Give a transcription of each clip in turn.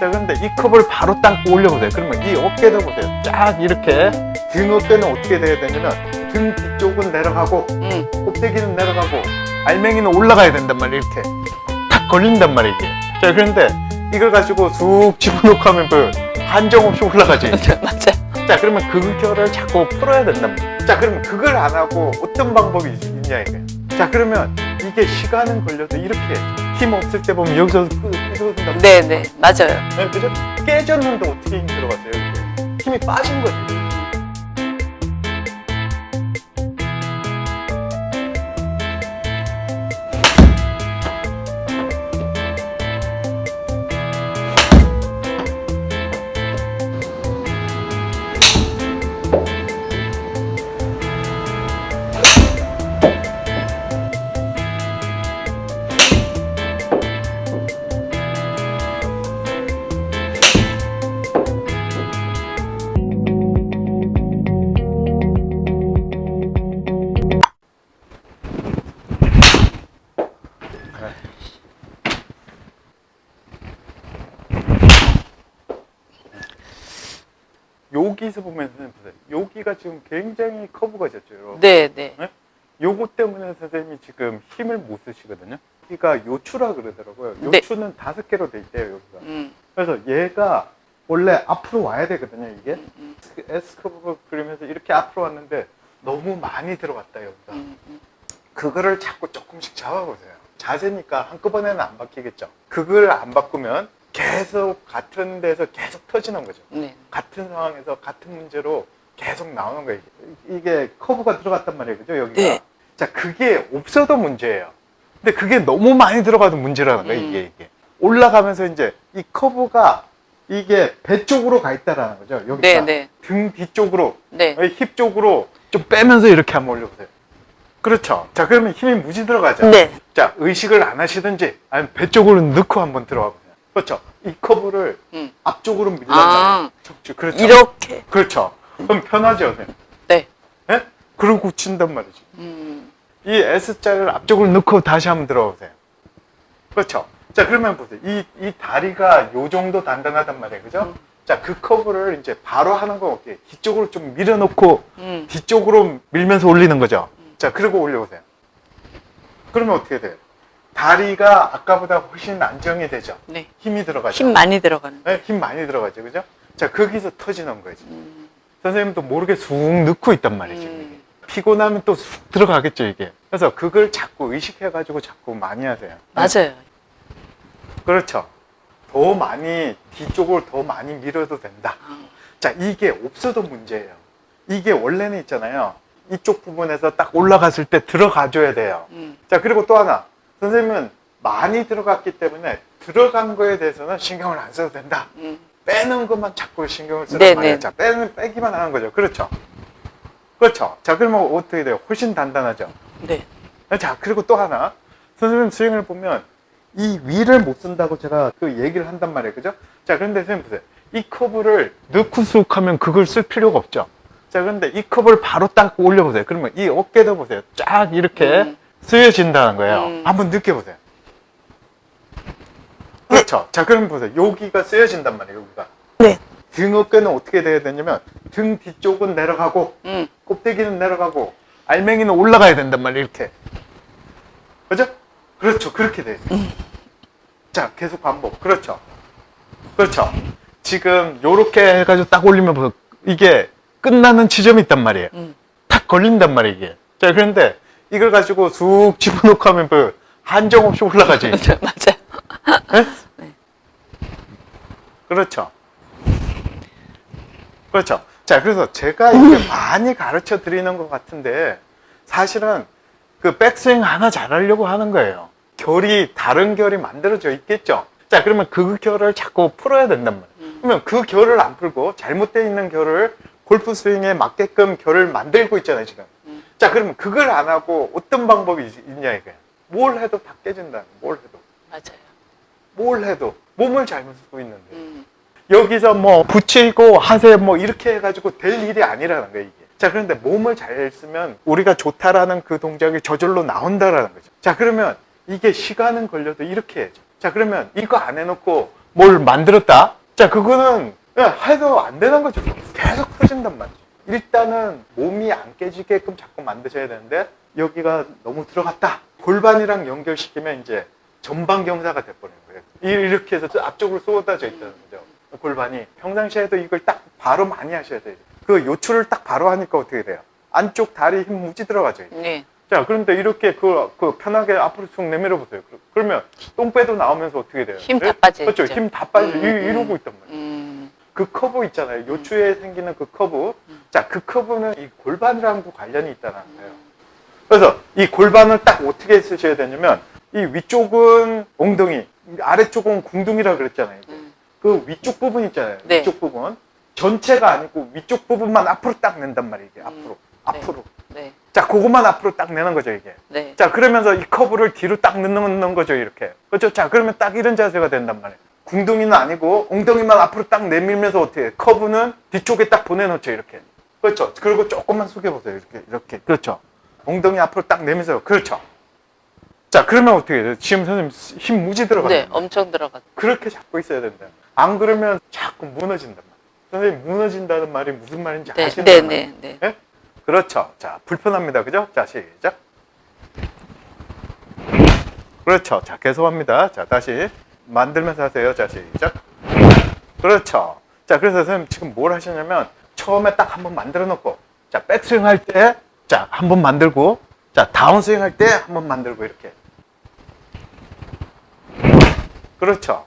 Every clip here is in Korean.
자, 그런데 이 컵을 바로 딱 올려보세요. 그러면 이 어깨도 보세요. 쫙 이렇게 등 어깨는 어떻게 돼야 되냐면 등 뒤쪽은 내려가고 음. 곱대기는 내려가고 알맹이는 올라가야 된단 말이에요. 이렇게 탁 걸린단 말이에요. 이게. 자, 그런데 이걸 가지고 쑥 집어넣고 하면 그 한정 없이 올라가지. 맞아요. 자, 그러면 그 결을 자꾸 풀어야 된단 말이에요. 자, 그러면 그걸 안 하고 어떤 방법이 있냐 이게. 자, 그러면 이게 시간은 걸려도 이렇게. 힘 없을 때 보면 여기서 끄덕끄덕 네, 네, 맞아요. 네, 그죠? 깨졌는데 어떻게 힘 들어갔어요? 이게? 힘이 빠진 거지. 여기서 보면 선생님 보세요. 여기가 지금 굉장히 커브가 졌죠. 여러분. 네, 네. 요거 때문에 선생님이 지금 힘을 못 쓰시거든요. 여기가 요추라 그러더라고요. 네. 요추는 다섯 개로 돼 있대요, 여기가. 음, 그래서 얘가 원래 앞으로 와야 되거든요, 이게. 음, 음, S커브가 그러면서 이렇게 앞으로 왔는데 너무 많이 들어갔다, 여기가. 음, 음. 그거를 자꾸 조금씩 잡아보세요. 자세니까 한꺼번에는 안 바뀌겠죠. 그걸 안 바꾸면 계속 같은 데서 계속 터지는 거죠. 네. 같은 상황에서 같은 문제로 계속 나오는 거예요. 이게. 이게 커브가 들어갔단 말이에요. 그죠? 여기가. 네. 자, 그게 없어도 문제예요. 근데 그게 너무 많이 들어가도 문제라는 거예요. 음. 이게, 이게. 올라가면서 이제 이 커브가 이게 배 쪽으로 가 있다라는 거죠. 여기가. 네, 네. 등 뒤쪽으로, 네. 힙 쪽으로 좀 빼면서 이렇게 한번 올려보세요. 그렇죠. 자, 그러면 힘이 무지 들어가죠. 네. 자, 의식을 안 하시든지 아니면 배 쪽으로 넣고 한번 들어가 보세요. 그렇죠. 이 커브를 음. 앞쪽으로 밀란 아. 말이에요. 척추. 그렇죠. 이렇게. 그렇죠. 그럼 편하죠, 선생님. 네. 예? 그러고 친단 말이죠. 음. 이 S자를 앞쪽으로 넣고 다시 한번 들어가 보세요. 그렇죠. 자, 그러면 보세요. 이, 이 다리가 요 정도 단단하단 말이에요. 그죠? 음. 자, 그 커브를 이제 바로 하는 건 어떻게? 뒤쪽으로 좀 밀어놓고 음. 뒤쪽으로 밀면서 올리는 거죠. 자, 그리고 올려보세요. 그러면 어떻게 돼요? 다리가 아까보다 훨씬 안정이 되죠. 네. 힘이 들어가죠. 힘 많이 들어가는. 네, 힘 많이 들어가죠. 그죠? 자, 거기서 터지는 거지. 음. 선생님도 모르게 쑥 넣고 있단 말이죠. 음. 피곤하면 또 쑥 들어가겠죠, 이게. 그래서 그걸 자꾸 의식해가지고 자꾸 많이 하세요. 맞아요. 그렇죠. 더 많이, 뒤쪽을 더 많이 밀어도 된다. 아, 자, 이게 없어도 문제예요. 이게 원래는 있잖아요. 이쪽 부분에서 딱 올라갔을 때 들어가줘야 돼요. 음. 자, 그리고 또 하나. 선생님은 많이 들어갔기 때문에 들어간 거에 대해서는 신경을 안 써도 된다. 음. 빼는 것만 자꾸 신경을 쓰는 네, 말이에요. 네. 자, 빼는, 빼기만 하는 거죠. 그렇죠. 그렇죠. 자, 그러면 어떻게 돼요? 훨씬 단단하죠. 네. 자, 그리고 또 하나. 선생님 스윙을 보면 이 위를 못 쓴다고 제가 그 얘기를 한단 말이에요. 그죠? 자, 그런데 선생님 보세요. 이 커브를 넣고 쑥 하면 그걸 쓸 필요가 없죠. 자, 그런데 이 커브를 바로 딱 올려보세요. 그러면 이 어깨도 보세요. 쫙 이렇게 음. 쓰여진다는 거예요. 음. 한번 느껴보세요. 그렇죠. 자, 그럼 보세요. 여기가 쓰여진단 말이에요. 여기가. 네. 등 어깨는 어떻게 돼야 되냐면 등 뒤쪽은 내려가고 음. 곱대기는 내려가고 알맹이는 올라가야 된단 말이에요 이렇게 그죠? 그렇죠 그렇게 돼요 자 계속 반복 그렇죠 그렇죠 지금 요렇게 해가지고 딱 올리면 보세요. 이게 끝나는 지점이 있단 말이에요 음. 탁 걸린단 말이에요 이게 자 그런데 이걸 가지고 쑥 집어넣고 하면 그 한정 없이 올라가지 맞아요. 그렇죠. 그렇죠. 자, 그래서 제가 이렇게 많이 가르쳐 드리는 것 같은데, 사실은 그 백스윙 하나 잘하려고 하는 거예요. 결이, 다른 결이 만들어져 있겠죠. 자, 그러면 그 결을 자꾸 풀어야 된단 말이에요. 음. 그러면 그 결을 안 풀고, 잘못되어 있는 결을 골프 스윙에 맞게끔 결을 만들고 있잖아요, 지금. 음. 자, 그러면 그걸 안 하고 어떤 방법이 있- 있냐, 이거예요. 뭘 해도 다 깨진다. 뭘 해도. 맞아요. 뭘 해도. 몸을 잘못 쓰고 있는데. 음. 여기서 뭐 붙이고 하세요 뭐 이렇게 해가지고 될 일이 아니라는 거예요 이게 자 그런데 몸을 잘 쓰면 우리가 좋다라는 그 동작이 저절로 나온다라는 거죠 자 그러면 이게 시간은 걸려도 이렇게 해야죠 자 그러면 이거 안 해놓고 뭘 만들었다? 자, 그거는 그냥 해도 안 되는 거죠. 계속 터진단 말이죠. 일단은 몸이 안 깨지게끔 자꾸 만드셔야 되는데 여기가 너무 들어갔다. 골반이랑 연결시키면 이제 전방경사가 돼버리는 거예요. 이- 이렇게 해서 앞쪽으로 쏟아져 있다는 거죠. 골반이 평상시에도 이걸 딱 바로 많이 하셔야 돼요. 그 요출을 딱 바로 하니까 어떻게 돼요? 안쪽 다리 힘 무지 들어가죠. 네. 자, 그런데 이렇게 그, 그 편하게 앞으로 쭉 내밀어 보세요. 그- 그러면 똥배도 나오면서 어떻게 돼요? 힘다 네? 빠져 그렇죠. 힘 다 빠져. 음, 이, 음, 이러고 있단 말이에요. 음. 그 커브 있잖아요. 요추에 생기는 그 커브. 음. 자, 그 커브는 이 골반이랑도 관련이 있다는 거예요. 그래서 이 골반을 딱 어떻게 쓰셔야 되냐면 이 위쪽은 엉덩이, 아래쪽은 궁둥이라 그랬잖아요. 음. 그 위쪽 부분 있잖아요. 네. 위쪽 부분. 전체가 아니고 위쪽 부분만 앞으로 딱 낸단 말이에요. 이게 음. 앞으로. 네. 앞으로. 네. 자, 그것만 앞으로 딱 내는 거죠, 이게. 네. 자, 그러면서 이 커브를 뒤로 딱 넣는 거죠, 이렇게. 그렇죠? 자, 그러면 딱 이런 자세가 된단 말이에요. 궁둥이는 아니고 엉덩이만 앞으로 딱 내밀면서 어떻게? 커브는 뒤쪽에 딱 보내놓죠, 이렇게. 그렇죠? 그리고 조금만 숙여보세요, 이렇게. 이렇게. 그렇죠? 엉덩이 앞으로 딱 내면서, 그렇죠? 자, 그러면 어떻게 돼요? 지금 선생님 힘 무지 들어가요. 네. 엄청 들어갔. 그렇게 잡고 있어야 된다. 안 그러면 자꾸 무너진단 말이에요. 선생님, 무너진다는 말이 무슨 말인지 네. 아시는 네. 네. 네. 예? 그렇죠. 자, 불편합니다. 그죠? 자, 시작. 그렇죠. 자, 계속합니다. 자, 다시 만들면서 하세요. 자, 시작. 그렇죠. 자, 그래서 선생님 지금 뭘 하시냐면 처음에 딱 한번 만들어 놓고 자, 백스윙 할 때 자, 한번 만들고 자, 다운스윙 할 때 한번 만들고 이렇게. 그렇죠.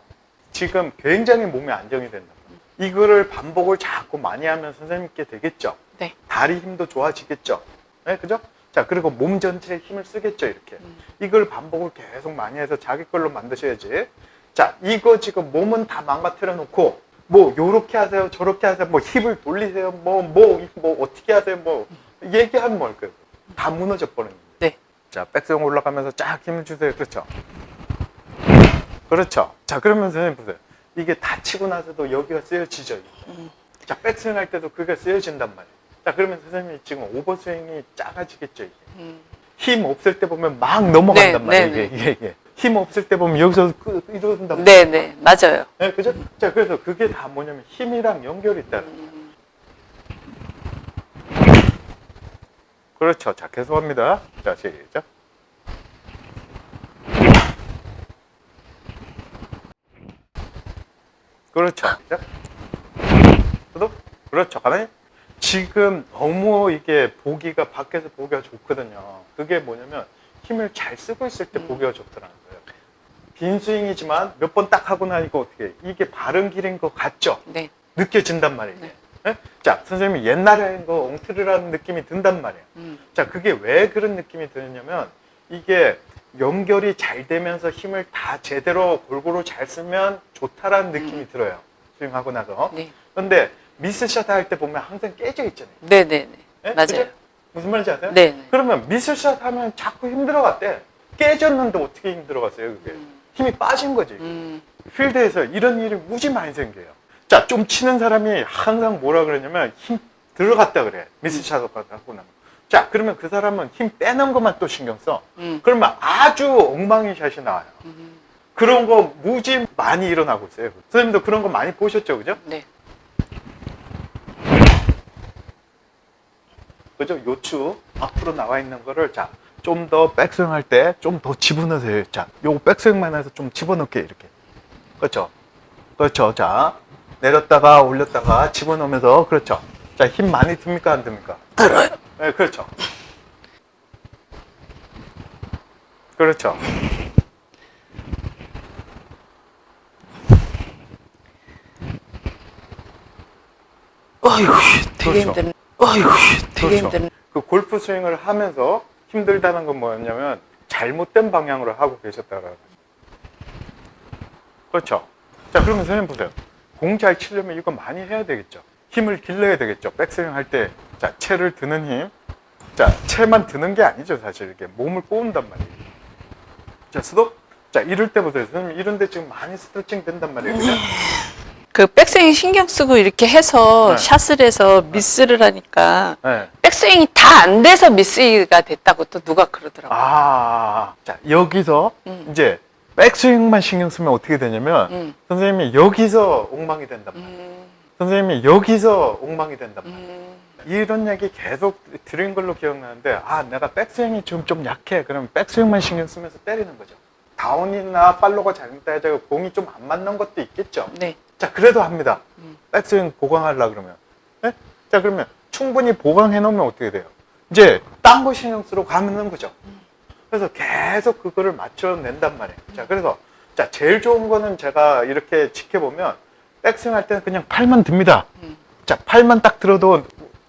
지금 굉장히 몸에 안정이 된다. 이거를 반복을 자꾸 많이 하면 선생님께 되겠죠. 네. 다리 힘도 좋아지겠죠. 네, 그죠? 자, 그리고 몸 전체에 힘을 쓰겠죠, 이렇게. 음. 이걸 반복을 계속 많이 해서 자기 걸로 만드셔야지. 자, 이거 지금 몸은 다 망가뜨려 놓고, 뭐, 요렇게 하세요, 저렇게 하세요, 뭐, 힙을 돌리세요, 뭐, 뭐, 뭐, 어떻게 하세요, 뭐, 얘기하면 뭘, 그, 다 무너져 버리는 거예요. 네. 자, 백스윙 올라가면서 쫙 힘을 주세요. 그렇죠. 그렇죠. 자, 그러면 선생님 보세요. 이게 다치고 나서도 여기가 쓰여지죠. 음. 자, 백스윙 할 때도 그게 쓰여진단 말이에요. 자, 그러면 선생님이 지금 오버스윙이 작아지겠죠, 이게. 음. 힘 없을 때 보면 막 넘어간단 네, 말이에요, 네, 이게, 이게, 이게. 힘 없을 때 보면 여기서 그, 이러는단 말이에요. 네. 네. 맞아요. 네, 그죠? 자, 그래서 그게 다 뭐냐면 힘이랑 연결이 있다는 거예요. 음. 그렇죠. 자, 계속합니다. 자, 시작. 그렇죠. 시작. 또 그렇죠. 가만히. 지금 너무 이게 보기가 밖에서 보기가 좋거든요. 그게 뭐냐면 힘을 잘 쓰고 있을 때 음. 보기가 좋더라는 거예요. 빈 스윙이지만 몇 번 딱 하고 나니까 어떻게 해? 이게 바른 길인 것 같죠? 네. 느껴진단 말이에요. 네. 예? 자, 선생님이 옛날에 한 거 엉터리라는 느낌이 든단 말이에요. 음. 자, 그게 왜 그런 느낌이 드느냐면 이게 연결이 잘 되면서 힘을 다 제대로 골고루 잘 쓰면 좋다라는 느낌이 들어요. 스윙하고 나서. 네. 근데 미스샷 할 때 보면 항상 깨져 있잖아요. 네. 네. 네. 예? 맞아요. 그죠? 무슨 말인지 아세요? 네. 네. 그러면 미스샷 하면 자꾸 힘들어 갔대. 깨졌는데 어떻게 힘들어 갔어요, 그게? 음. 힘이 빠진 거지. 음. 필드에서 이런 일이 무지 많이 생겨요. 자, 좀 치는 사람이 항상 뭐라 그러냐면 힘 들어갔다 그래. 미스샷 하고 나면. 자, 그러면 그 사람은 힘 빼는 것만 또 신경 써. 음. 그러면 아주 엉망인 샷이 나와요. 음. 그런 거 무지 많이 일어나고 있어요. 선생님도 그런 거 많이 보셨죠, 그죠? 네. 그죠? 요추 앞으로 나와 있는 거를 자, 좀 더 백스윙 할 때 좀 더 집어넣으세요. 자, 요 백스윙만 해서 좀 집어넣게 이렇게. 그렇죠? 그렇죠. 자, 내렸다가 올렸다가 집어넣으면서 그렇죠. 자, 힘 많이 듭니까 안 듭니까? 들어요. 네, 그렇죠. 그렇죠. 어이구, 되게 그렇죠. 힘든. 어이구, 되게 그렇죠. 힘든. 그 골프 스윙을 하면서 힘들다는 건 뭐였냐면 잘못된 방향으로 하고 계셨다라는 거죠. 그렇죠. 자, 그러면 선생님 보세요. 공 잘 치려면 이거 많이 해야 되겠죠. 힘을 길러야 되겠죠. 백스윙 할 때, 자, 채를 드는 힘. 자, 채만 드는 게 아니죠, 사실. 이렇게 몸을 뽑는단 말이에요. 자, 스톱. 자, 이럴 때 보세요. 선생님, 이런 데 지금 많이 스트레칭 된단 말이에요. 그죠? 그 백스윙 신경 쓰고 이렇게 해서 네. 샷을 해서 미스를 하니까 네. 백스윙이 다 안 돼서 미스가 됐다고 또 누가 그러더라고요. 아, 자, 여기서 음. 이제 백스윙만 신경 쓰면 어떻게 되냐면 음. 선생님이 여기서 엉망이 된단 말이에요. 음. 선생님이 여기서 엉망이 된단 말이에요. 음. 이런 얘기 계속 드린 걸로 기억나는데 아 내가 백스윙이 지금 좀 약해 그러면 백스윙만 신경 쓰면서 때리는 거죠 다운이나 팔로가 잘못돼서 공이 좀 안 맞는 것도 있겠죠 네. 자 그래도 합니다 음. 백스윙 보강하려 그러면 네? 자 그러면 충분히 보강해 놓으면 어떻게 돼요 이제 딴 거 신경 쓰러 가는 거죠 그래서 계속 그거를 맞춰낸단 말이에요 자 그래서 자 제일 좋은 거는 제가 이렇게 지켜보면 백스윙 할 때는 그냥 팔만 듭니다 음. 자, 팔만 딱 들어도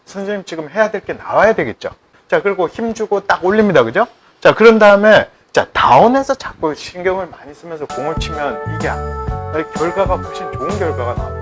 선생님 지금 해야 될 게 나와야 되겠죠. 자, 그리고 힘 주고 딱 올립니다. 그죠? 자, 그런 다음에 자, 다운해서 자꾸 신경을 많이 쓰면서 공을 치면 이게 안- 결과가 훨씬 좋은 결과가 나옵니다.